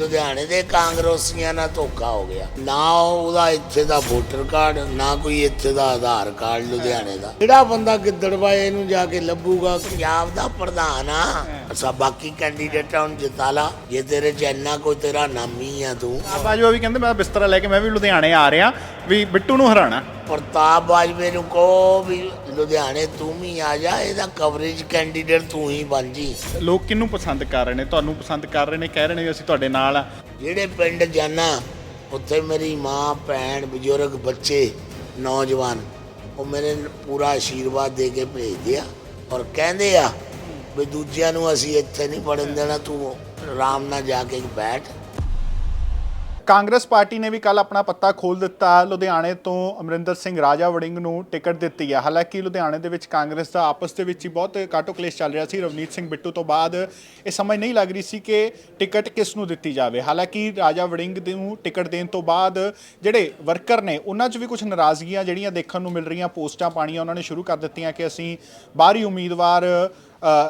ਲੁਧਿਆਣੇ ਦੇ ਕਾਂਗਰਸੀਆਂ ਨਾਲ ਧੋਖਾ ਹੋ ਗਿਆ। ਨਾ ਉਹਦਾ ਇੱਥੇ ਦਾ ਵੋਟਰ ਕਾਰਡ ਨਾ ਕੋਈ ਇੱਥੇ ਦਾ ਆਧਾਰ ਕਾਰਡ ਲੁਧਿਆਣੇ ਦਾ। ਜਿਹੜਾ ਬੰਦਾ ਗਿੱਦੜਬਾਏ ਇਹਨੂੰ ਜਾ ਕੇ ਲੱਭੂਗਾ। ਪੰਜਾਬ ਦਾ ਪ੍ਰਧਾਨ ਆ। ਅਸਾ ਬਾਕੀ ਕੈਂਡੀਡੇਟਾਂ ਨੂੰ ਜਿਤਾ ਲਾ। ਜੇ ਤੇਰੇ ਚ ਇੰਨਾ ਕੋਈ ਤੇਰਾ ਨਾਮੀ ਆ ਤੂੰ। ਆਪ ਬਾਜਵਾ ਵੀ ਕਹਿੰਦੇ ਮੈਂ ਬਿਸਤਰਾ ਲੈ ਕੇ ਮੈਂ ਵੀ ਲੁਧਿਆਣੇ ਆ ਰਿਹਾ। ਵੀ ਬਿੱਟੂ ਨੂੰ ਹਰਾਣਾ ਪ੍ਰਤਾਪ ਬਾਜਵੇ ਨੂੰ ਕਹੋ ਵੀ ਲੁਧਿਆਣੇ ਤੂੰ ਵੀ ਆ ਜਾ ਇਹਦਾ ਕਵਰੇਜ ਕੈਂਡੀਡੇਟ ਤੂੰ ਹੀ ਬਣ ਜੀ। ਲੋਕ ਕਿਹਨੂੰ ਪਸੰਦ ਕਰ ਰਹੇ ਨੇ? ਤੁਹਾਨੂੰ ਪਸੰਦ ਕਰ ਰਹੇ ਨੇ ਕਹਿ ਰਹੇ ਨੇ ਵੀ ਅਸੀਂ ਤੁਹਾਡੇ ਨਾਲ ਆ। ਜਿਹੜੇ ਪਿੰਡ ਜਾਣਾ ਉੱਥੇ ਮੇਰੀ ਮਾਂ ਭੈਣ ਬਜ਼ੁਰਗ ਬੱਚੇ ਨੌਜਵਾਨ ਉਹ ਮੇਰੇ ਪੂਰਾ ਆਸ਼ੀਰਵਾਦ ਦੇ ਕੇ ਭੇਜਦੇ ਆ ਔਰ ਕਹਿੰਦੇ ਆ ਵੀ ਦੂਜਿਆਂ ਨੂੰ ਅਸੀਂ ਇੱਥੇ ਨਹੀਂ ਪੜਨ ਦੇਣਾ ਤੂੰ ਆਰਾਮ ਨਾਲ ਜਾ ਕੇ ਬੈਠ। ਕਾਂਗਰਸ ਪਾਰਟੀ ਨੇ ਵੀ ਕੱਲ ਆਪਣਾ ਪੱਤਾ ਖੋਲ ਦਿੱਤਾ। ਲੁਧਿਆਣੇ ਤੋਂ ਅਮਰਿੰਦਰ ਸਿੰਘ ਰਾਜਾ ਵੜਿੰਗ ਨੂੰ ਟਿਕਟ ਦਿੱਤੀ ਹੈ ਹਾਲਾਂਕਿ ਲੁਧਿਆਣੇ ਦੇ ਵਿੱਚ ਕਾਂਗਰਸ ਦਾ ਆਪਸ ਦੇ ਵਿੱਚ ਹੀ ਬਹੁਤ ਕਾਟੋ ਕਲੇਸ਼ ਚੱਲ ਰਿਹਾ ਸੀ। ਰਵਨੀਤ ਸਿੰਘ ਬਿੱਟੂ ਤੋਂ ਬਾਅਦ ਇਹ ਸਮਝ ਨਹੀਂ ਲੱਗ ਰਹੀ ਸੀ ਕਿ ਟਿਕਟ ਕਿਸ ਨੂੰ ਦਿੱਤੀ ਜਾਵੇ। ਹਾਲਾਂਕਿ ਰਾਜਾ ਵੜਿੰਗ ਨੂੰ ਟਿਕਟ ਦੇਣ ਤੋਂ ਬਾਅਦ ਜਿਹੜੇ ਵਰਕਰ ਨੇ, ਉਹਨਾਂ 'ਚ ਵੀ ਕੁਝ ਨਾਰਾਜ਼ਗੀਆਂ ਜਿਹੜੀਆਂ ਦੇਖਣ ਨੂੰ ਮਿਲ ਰਹੀਆਂ, ਪੋਸਟਾਂ ਪਾਣੀਆਂ ਉਹਨਾਂ ਨੇ ਸ਼ੁਰੂ ਕਰ ਦਿੱਤੀਆਂ ਕਿ ਅਸੀਂ ਬਾਹਰੀ ਉਮੀਦਵਾਰ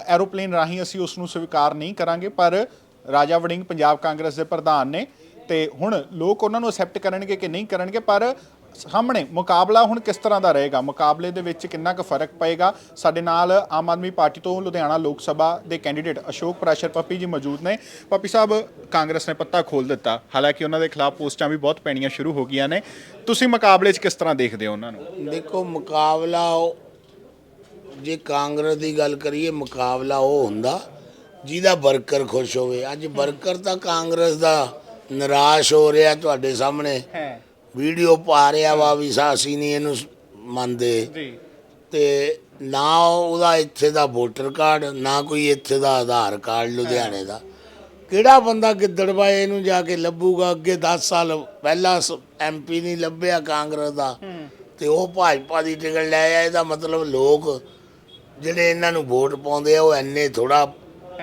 ਐਰੋਪਲੇਨ ਰਾਹੀਂ ਅਸੀਂ ਉਸ ਨੂੰ ਸਵੀਕਾਰ ਨਹੀਂ ਕਰਾਂਗੇ। ਪਰ ਰਾਜਾ ਵੜਿੰਗ ਪੰਜਾਬ ਕਾਂਗਰਸ ਦੇ ਪ੍ਰਧਾਨ ਨੇ ਤੇ ਹੁਣ ਲੋਕ ਉਹਨਾਂ ਨੂੰ ਅਸੈਪਟ ਕਰਨਗੇ ਕਿ ਨਹੀਂ ਕਰਨਗੇ, ਪਰ ਸਾਹਮਣੇ ਮੁਕਾਬਲਾ ਹੁਣ ਕਿਸ ਤਰ੍ਹਾਂ ਦਾ ਰਹੇਗਾ? ਮੁਕਾਬਲੇ ਦੇ ਵਿੱਚ ਕਿੰਨਾ ਕੁ ਫ਼ਰਕ ਪਏਗਾ? ਸਾਡੇ ਨਾਲ ਆਮ ਆਦਮੀ ਪਾਰਟੀ ਤੋਂ ਲੁਧਿਆਣਾ ਲੋਕ ਸਭਾ ਦੇ ਕੈਂਡੀਡੇਟ ਅਸ਼ੋਕ ਪ੍ਰਾਸ਼ਰ ਪੱਪੀ ਜੀ ਮੌਜੂਦ ਨੇ। ਪੱਪੀ ਸਾਹਿਬ, ਕਾਂਗਰਸ ਨੇ ਪੱਤਾ ਖੋਲ ਦਿੱਤਾ। ਹਾਲਾਂਕਿ ਉਹਨਾਂ ਦੇ ਖਿਲਾਫ ਪੋਸਟਾਂ ਵੀ ਬਹੁਤ ਪੈਣੀਆਂ ਸ਼ੁਰੂ ਹੋ ਗਈਆਂ ਨੇ। ਤੁਸੀਂ ਮੁਕਾਬਲੇ 'ਚ ਕਿਸ ਤਰ੍ਹਾਂ ਦੇਖਦੇ ਹੋ ਉਹਨਾਂ ਨੂੰ? ਦੇਖੋ, ਮੁਕਾਬਲਾ ਉਹ, ਜੇ ਕਾਂਗਰਸ ਦੀ ਗੱਲ ਕਰੀਏ, ਮੁਕਾਬਲਾ ਉਹ ਹੁੰਦਾ ਜਿਹਦਾ ਵਰਕਰ ਖੁਸ਼ ਹੋਵੇ। ਅੱਜ ਵਰਕਰ ਤਾਂ ਕਾਂਗਰਸ ਦਾ ਨਿਰਾਸ਼ ਹੋ ਰਿਹਾ ਤੁਹਾਡੇ ਸਾਹਮਣੇ। ਹੈ। ਵੀਡੀਓ ਪਾ ਰਿਹਾ ਵਾ ਵੀ ਸਾ ਅਸੀਂ ਨਹੀਂ ਇਹਨੂੰ ਸ- ਮੰਨਦੇ। ਜੀ। ਤੇ ਨਾ ਉਹਦਾ ਇੱਥੇ ਦਾ ਵੋਟਰ ਕਾਰਡ ਨਾ ਕੋਈ ਇੱਥੇ ਦਾ ਆਧਾਰ ਕਾਰਡ ਲੁਧਿਆਣੇ ਦਾ। ਕਿਹੜਾ ਬੰਦਾ ਗਿੱਦੜਬਾਏ ਇਹਨੂੰ ਜਾ ਕੇ ਲੱਭੂਗਾ? ਅੱਗੇ 10 ਸਾਲ ਪਹਿਲਾਂ ਐਮਪੀ ਨਹੀਂ ਲੱਭਿਆ ਕਾਂਗਰਸ ਦਾ। ਤੇ ਉਹ ਭਾਜਪਾ ਦੀ ਟਿਕਟ ਲੈ ਆਇਆ ਇਹਦਾ ਮਤਲਬ ਲੋਕ ਜਿਹੜੇ ਇਹਨਾਂ ਨੂੰ ਵੋਟ ਪਾਉਂਦੇ ਆ ਉਹ ਐਨੇ ਥੋੜਾ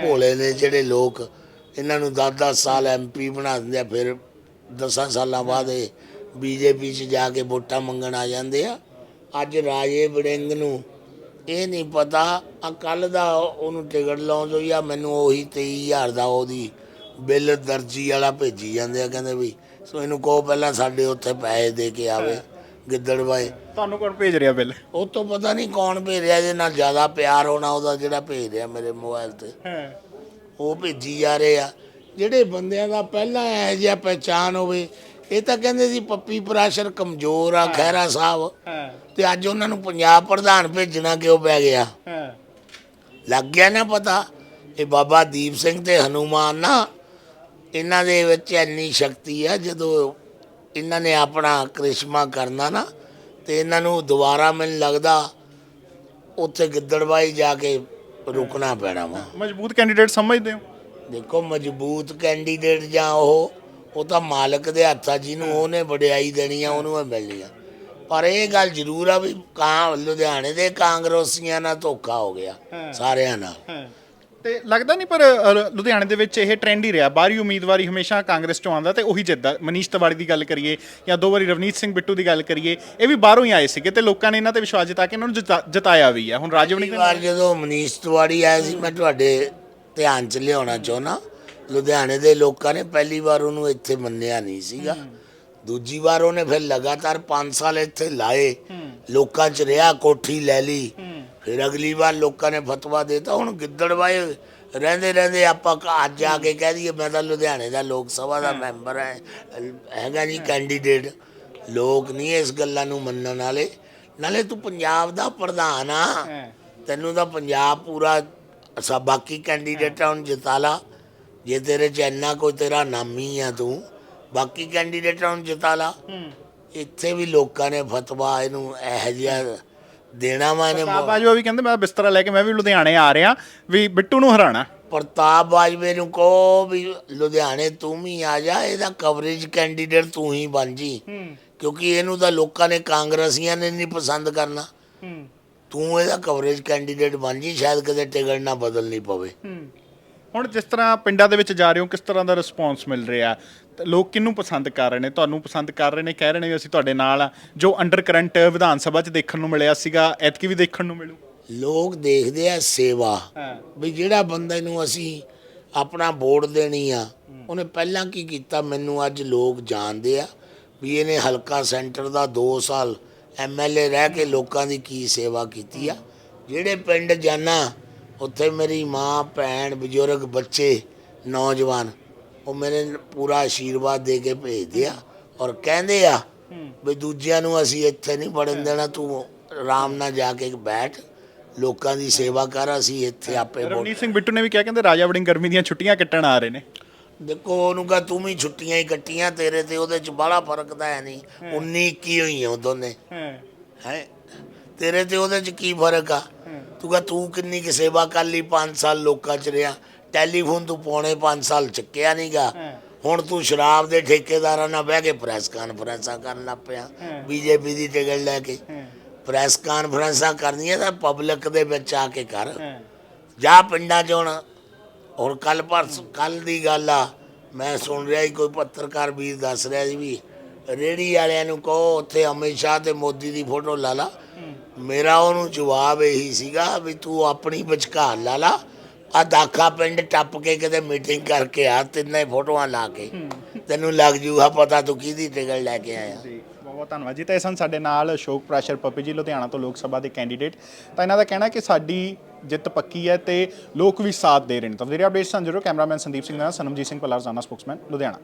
ਭੋਲੇ ਨੇ ਜਿਹੜੇ ਲੋਕ ਇਹਨਾਂ ਨੂੰ 10-10 ਸਾਲ ਐਮਪੀ ਬਣਾ ਦਿੰਦੇ ਆ ਫਿਰ 10 ਸਾਲਾਂ ਬਾਅਦ ਇਹ ਬੀਜੇਪੀ 'ਚ ਜਾ ਕੇ ਵੋਟਾਂ ਮੰਗਣ ਆ ਜਾਂਦੇ ਆ। ਅੱਜ ਰਾਜੇ ਵੜਿੰਗ ਨੂੰ ਇਹ ਨਹੀਂ ਪਤਾ ਆ ਕੱਲ ਦਾ ਉਹਨੂੰ ਟਿਕਟ ਲਾਉਣ ਤੋਂ ਜਾਂ ਮੈਨੂੰ ਉਹੀ 23000 ਦਾ ਉਹਦੀ ਬਿੱਲ ਦਰਜੀ ਵਾਲਾ ਭੇਜੀ ਜਾਂਦੇ ਆ ਕਹਿੰਦੇ ਵੀ ਸੋ ਇਹਨੂੰ ਕਹੋ ਪਹਿਲਾਂ ਸਾਡੇ ਉੱਥੇ ਪੈਸੇ ਦੇ ਕੇ ਆਵੇ ਗਿੱਦੜਬਾਏ ਤੁਹਾਨੂੰ ਕੌਣ ਭੇਜ ਰਿਹਾ ਬਿੱਲ? ਉਹ ਤੋਂ ਪਤਾ ਨਹੀਂ ਕੌਣ ਭੇਜ ਰਿਹਾ ਇਹਦੇ ਨਾਲ ਜ਼ਿਆਦਾ ਪਿਆਰ ਹੋਣਾ ਉਹਦਾ ਜਿਹੜਾ ਭੇਜ ਰਿਹਾ ਮੇਰੇ ਮੋਬਾਈਲ ਤੇ। ਹੈ। ਉਹ ਭੇਜੀ ਜਾ ਰਹੇ ਆ। ਜਿਹੜੇ ਬੰਦਿਆਂ ਦਾ ਪਹਿਲਾਂ ਇਹੋ ਜਿਹਾ ਪਹਿਚਾਨ ਹੋਵੇ ਇਹ ਤਾਂ ਕਹਿੰਦੇ ਸੀ ਪੱਪੀ ਪ੍ਰਾਸ਼ਰ ਕਮਜ਼ੋਰ ਆ ਖਹਿਰਾ ਸਾਹਿਬ। ਤੇ ਅੱਜ ਉਹਨਾਂ ਨੂੰ ਪੰਜਾਬ ਪ੍ਰਧਾਨ ਭੇਜਣਾ ਕਿਉਂ ਪੈ ਗਿਆ? ਲੱਗ ਗਿਆ ਨਾ ਪਤਾ। ਇਹ ਬਾਬਾ ਦੀਪ ਸਿੰਘ ਤੇ ਹਨੂਮਾਨ ਨਾ ਇਹਨਾਂ ਦੇ ਵਿੱਚ ਇੰਨੀ ਸ਼ਕਤੀ ਆ ਜਦੋਂ ਇਹਨਾਂ ਨੇ ਆਪਣਾ ਕ੍ਰਿਸ਼ਮਾ ਕਰਨਾ ਨਾ ਤੇ ਇਹਨਾਂ ਨੂੰ ਦੁਬਾਰਾ ਮੈਨੂੰ ਲੱਗਦਾ ਉੱਥੇ ਗਿੱਦੜਬਾਈ ਜਾ ਕੇ ਰੁਕਣਾ ਪੈਣਾ ਵਾ। ਮਜ਼ਬੂਤ ਕੈਂਡੀਡੇਟ ਸਮਝਦੇ ਹੋ? ਦੇਖੋ ਮਜ਼ਬੂਤ ਕੈਂਡੀਡੇਟ ਜਾਂ ਉਹ ਉਹ ਤਾਂ ਮਾਲਕ ਦੇ ਹੱਥਾਂ ਜਿਹਨੂੰ ਉਹਨੇ ਵਡਿਆਈ ਦੇਣੀ ਆ ਉਹਨੂੰ ਹੀ ਮਿਲਣੀ ਆ। ਪਰ ਇਹ ਗੱਲ ਜ਼ਰੂਰ ਆ ਵੀ ਕਾਂ ਲੁਧਿਆਣੇ ਦੇ ਕਾਂਗਰਸੀਆਂ ਨਾਲ ਧੋਖਾ ਹੋ ਗਿਆ। ਸਾਰਿਆਂ ਨਾਲ। ਤੇ ਲੱਗਦਾ ਨਹੀਂ ਪਰ ਅ, ਲੁਧਿਆਣੇ ਦੇ ਵਿੱਚ ਇਹ ਟ੍ਰੈਂਡ ਹੀ ਰਿਹਾ। ਬਾਹਰੀ ਉਮੀਦਵਾਰੀ ਹਮੇਸ਼ਾ ਕਾਂਗਰਸ ਚੋਂ ਆਉਂਦਾ ਤੇ ਉਹੀ ਜਿੱਤਦਾ ਮਨੀਸ਼ ਤਿਵਾੜੀ ਦੀ ਗੱਲ ਕਰੀਏ ਜਾਂ ਦੋ ਵਾਰੀ ਰਵਨੀਤ ਸਿੰਘ ਬਿੱਟੂ ਦੀ ਗੱਲ ਕਰੀਏ ਇਹ ਵੀ ਬਾਹਰੋਂ ਹੀ ਆਏ ਸੀਗੇ ਤੇ ਲੋਕਾਂ ਨੇ ਇਹਨਾਂ ਤੇ ਵਿਸ਼ਵਾਸ ਜਤਾ ਕੇ ਇਹਨਾਂ ਨੂੰ ਜਿਤਾ- ਜਿਤਾਇਆ ਵੀ ਹੈ ਹੁਣ ਰਾਜਵਣੀ ਪਹਿਲੀ ਵਾਰ ਜਦੋਂ ਮਨੀਸ਼ ਤਿਵਾੜੀ ਆਇਆ ਸੀ ਮੈਂ ਤੁਹਾਡੇ ਧਿਆਨ 'ਚ ਲਿਆਉਣਾ ਚਾਹੁੰਦਾ। ਲੁਧਿਆਣੇ ਦੇ ਲੋਕਾਂ ਨੇ ਪਹਿਲੀ ਵਾਰ ਉਹਨੂੰ ਇੱਥੇ ਮੰਨਿਆ ਨਹੀਂ ਸੀਗਾ। ਦੂਜੀ ਵਾਰ ਉਹਨੇ ਫਿਰ ਲਗਾਤਾਰ 5 ਸਾਲ ਇੱਥੇ ਲਾਏ। ਲੋਕਾਂ 'ਚ ਰਿਹਾ ਕੋਠੀ ਲੈ ਲਈ। ਫਿਰ ਅਗਲੀ ਵਾਰ ਲੋਕਾਂ ਨੇ ਫਤਵਾ ਦਿੱਤਾ ਹੁਣ ਗਿੱਦੜਵਾਏ ਰਹਿੰਦੇ ਰਹਿੰਦੇ ਆਪਾਂ ਅੱਜ ਆ ਕੇ ਕਹਿ ਦਈਏ ਮੈਂ ਤਾਂ ਲੁਧਿਆਣੇ ਦਾ ਲੋਕ ਸਭਾ ਦਾ ਮੈਂਬਰ ਹੈ ਹੈਗਾ ਜੀ ਕੈਂਡੀਡੇਟ। ਲੋਕ ਨਹੀਂ ਇਸ ਗੱਲਾਂ ਨੂੰ ਮੰਨਣ ਵਾਲੇ। ਨਾਲੇ ਤੂੰ ਪੰਜਾਬ ਦਾ ਪ੍ਰਧਾਨ ਆ। ਹੈ। ਤੈਨੂੰ ਤਾਂ ਪੰਜਾਬ ਪੂਰਾ ਸਭ ਬਾਕੀ ਕੈਂਡੀਡੇਟਾਂ ਨੂੰ ਜਿਤਾ ਲਾ। ਜੇ ਤੇਰੇ ਚ ਇੰਨਾ ਕੋਈ ਤੇਰਾ ਨਾਮੀ ਆ ਤੂੰ ਬਾਕੀ ਕੈਂਡੀਡੇਟਾਂ ਨੂੰ ਜਿਤਾ ਲਾ। ਇੱਥੇ ਵੀ ਲੋਕਾਂ ਨੇ ਫਤਵਾ ਇਹਨੂੰ ਇਹੋ ਜਿਹਾ ਦੇਣਾ ਵਾ ਇਹਨੇ ਪ੍ਰਤਾਪ ਬਾਜਵਾ ਵੀ ਕਹਿੰਦੇ ਮੈਂ ਬਿਸਤਰਾ ਲੈ ਕੇ ਮੈਂ ਵੀ ਲੁਧਿਆਣੇ ਆ ਰਿਹਾ ਵੀ ਬਿੱਟੂ ਨੂੰ ਹਰਾਣਾ ਪ੍ਰਤਾਪ ਬਾਜਵੇ ਨੂੰ ਕਹੋ ਵੀ ਲੁਧਿਆਣੇ ਤੂੰ ਵੀ ਆ ਜਾ ਇਹਦਾ ਕਵਰੇਜ ਕੈਂਡੀਡੇਟ ਤੂੰ ਹੀ ਬਣ ਜੀ। ਕਿਉਂਕਿ ਇਹਨੂੰ ਤਾਂ ਲੋਕਾਂ ਨੇ ਕਾਂਗਰਸੀਆਂ ਨੇ ਨਹੀਂ ਪਸੰਦ ਕਰਨਾ। ਤੂੰ ਇਹਦਾ ਕਵਰੇਜ ਕੈਂਡੀਡੇਟ ਬਣ ਜੀ ਸ਼ਾਇਦ ਕਦੇ ਟਿਕਟ ਨਾ ਬਦਲਣੀ ਪਵੇ। ਹੁਣ ਜਿਸ ਤਰ੍ਹਾਂ ਪਿੰਡਾਂ ਦੇ ਵਿੱਚ ਜਾ ਰਹੇ ਹੋ ਕਿਸ ਤਰ੍ਹਾਂ ਦਾ ਰਿਸਪੌਂਸ ਮਿਲ ਰਿਹਾ? ਤੇ ਲੋਕ ਕਿਹਨੂੰ ਪਸੰਦ ਕਰ ਰਹੇ ਨੇ? ਤੁਹਾਨੂੰ ਪਸੰਦ ਕਰ ਰਹੇ ਨੇ ਕਹਿ ਰਹੇ ਨੇ ਵੀ ਅਸੀਂ ਤੁਹਾਡੇ ਨਾਲ ਆ ਜੋ ਅੰਡਰ ਕਰੰਟ ਵਿਧਾਨ ਸਭਾ 'ਚ ਦੇਖਣ ਨੂੰ ਮਿਲਿਆ ਸੀਗਾ ਐਤਕੀ ਵੀ ਦੇਖਣ ਨੂੰ ਮਿਲੂ। ਲੋਕ ਦੇਖਦੇ ਆ ਸੇਵਾ। ਹਾਂ। ਵੀ ਜਿਹੜਾ ਬੰਦੇ ਨੂੰ ਅਸੀਂ ਆਪਣਾ ਵੋਟ ਦੇਣੀ ਆ ਉਹਨੇ ਪਹਿਲਾਂ ਕੀ ਕੀਤਾ? ਮੈਨੂੰ ਅੱਜ ਲੋਕ ਜਾਣਦੇ ਆ ਵੀ ਇਹਨੇ ਹਲਕਾ ਸੈਂਟਰ ਦਾ 2 ਸਾਲ ਐਮਐਲਏ ਰਹਿ ਕੇ ਲੋਕਾਂ ਦੀ ਕੀ ਸੇਵਾ ਕੀਤੀ ਆ। ਜਿਹੜੇ ਪਿੰਡ ਜਾਣਾ ਉੱਥੇ ਮੇਰੀ ਮਾਂ ਭੈਣ ਬਜ਼ੁਰਗ ਬੱਚੇ ਨੌਜਵਾਨ ਉਹ ਮੇਰੇ ਪੂਰਾ ਆਸ਼ੀਰਵਾਦ ਦੇ ਕੇ ਭੇਜਦੇ ਆ ਔਰ ਕਹਿੰਦੇ ਆ ਵੀ ਦੂਜਿਆਂ ਨੂੰ ਅਸੀਂ ਇੱਥੇ ਨਹੀਂ ਵੜਨ ਦੇਣਾ ਤੂੰ ਆਰਾਮ ਨਾਲ ਜਾ ਕੇ ਬੈਠ ਲੋਕਾਂ ਦੀ ਸੇਵਾ ਕਰ ਅਸੀਂ ਇੱਥੇ ਆਪੇ ਰਵਨੀਤ ਸਿੰਘ ਬਿੱਟੂ ਨੇ ਵੀ ਕਿਹਾ ਕਹਿੰਦੇ ਰਾਜਾ ਵੜਿੰਗ ਗਰਮੀ ਦੀਆਂ ਛੁੱਟੀਆਂ ਕੱਟਣ ਆ ਰਹੇ ਨੇ। ਦੇਖੋ ਉਹਨੂੰ ਕਹ ਤੂੰ ਵੀ ਛੁੱਟੀਆਂ ਹੀ ਕੱਟੀਆਂ ਤੇਰੇ ਤੇ ਉਹਦੇ ਚ ਬੜਾ ਫ਼ਰਕ ਤਾਂ ਹੈ ਨਹੀਂ। 19 21 ਹੋਈਆਂ ਉਹ ਦੋਨੇ। ਹੈ? ਤੇਰੇ ਤੇ ਉਹਦੇ ਚ ਕੀ ਫ਼ਰਕ ਆ? ਤੂੰ ਕਹ ਤੂੰ ਕਿੰਨੀ ਕਿ ਸੇਵਾ ਕਰ ਲਈ? 5 ਸਾਲ ਲੋਕਾਂ ਚ ਰਿਹਾ। ਟੈਲੀਫੋਨ ਤੂੰ ਪੌਣੇ 5 ਸਾਲ ਚੱਕਿਆ ਨਹੀਂਗਾ ਹੁਣ ਤੂੰ ਸ਼ਰਾਬ ਦੇ ਠੇਕੇਦਾਰਾਂ ਨਾਲ ਬਹਿ ਕੇ ਪ੍ਰੈਸ ਕਾਨਫਰੰਸਾਂ ਕਰਨ ਲੱਗ ਪਿਆ। ਬੀਜੇਪੀ ਦੀ ਟਿਕਟ ਲੈ ਕੇ। ਪ੍ਰੈਸ ਕਾਨਫਰੰਸਾਂ ਕਰਨੀਆਂ ਤਾਂ ਪਬਲਿਕ ਦੇ ਵਿੱਚ ਆ ਕੇ ਕਰ। ਜਾ ਪਿੰਡਾਂ 'ਚ ਹੁਣ। ਹੁਣ ਕੱਲ ਪਰਸ ਕੱਲ ਦੀ ਗੱਲ ਆ। ਮੈਂ ਸੁਣ ਰਿਹਾ ਸੀ ਕੋਈ ਪੱਤਰਕਾਰ ਵੀਰ ਦੱਸ ਰਿਹਾ ਸੀ ਵੀ ਰੇੜੀ ਵਾਲਿਆਂ ਨੂੰ ਕਹੋ ਉੱਥੇ ਅਮਿਤ ਸ਼ਾਹ ਤੇ ਮੋਦੀ ਦੀ ਫੋਟੋ ਲਾ ਲਾ। ਮੇਰਾ ਉਹਨੂੰ ਜਵਾਬ ਇਹੀ ਸੀਗਾ ਵੀ ਤੂੰ ਆਪਣੀ ਵਿਚਕਾਰ ਲਾ ਲਾ। ਆ ਦਾਖਾ ਪਿੰਡ ਟੱਪ ਕੇ ਕਿਤੇ ਮੀਟਿੰਗ ਕਰਕੇ ਆ ਤਿੰਨੇ ਫੋਟੋਆਂ ਲਾ ਕੇ। ਤੈਨੂੰ ਲੱਗ ਜੂਗਾ ਪਤਾ ਤੂੰ ਕਿਹਦੀ ਟਿਕਟ ਲੈ ਕੇ ਆਇਆ। ਬਹੁਤ ਧੰਨਵਾਦ। ਜੀ ਤਾਂ ਇਹ ਸਨ ਸਾਡੇ ਨਾਲ ਅਸ਼ੋਕ ਪ੍ਰਾਸ਼ਰ ਪੱਪੀ ਜੀ ਲੁਧਿਆਣਾ ਤੋਂ ਲੋਕ ਸਭਾ ਦੇ ਕੈਂਡੀਡੇਟ ਤਾਂ ਇਹਨਾਂ ਦਾ ਕਹਿਣਾ ਕਿ ਸਾਡੀ ਜਿੱਤ ਪੱਕੀ ਹੈ ਤੇ ਲੋਕ ਵੀ ਸਾਥ ਦੇ ਰਹੇ ਨੇ। ਤਾਂ ਵੀਰੇ ਅਪਡੇਟਸ ਸੰਜਰੋ ਕੈਮਰਾਮੈਨ ਸੰਦੀਪ ਸਿੰਘ ਨਾਲ ਸਨਮਜੀਤ ਸਿੰਘ ਪਲਾਰਜ਼ਾਨਾ ਸਪੋਕਸਮੈਨ ਲੁਧਿਆਣਾ।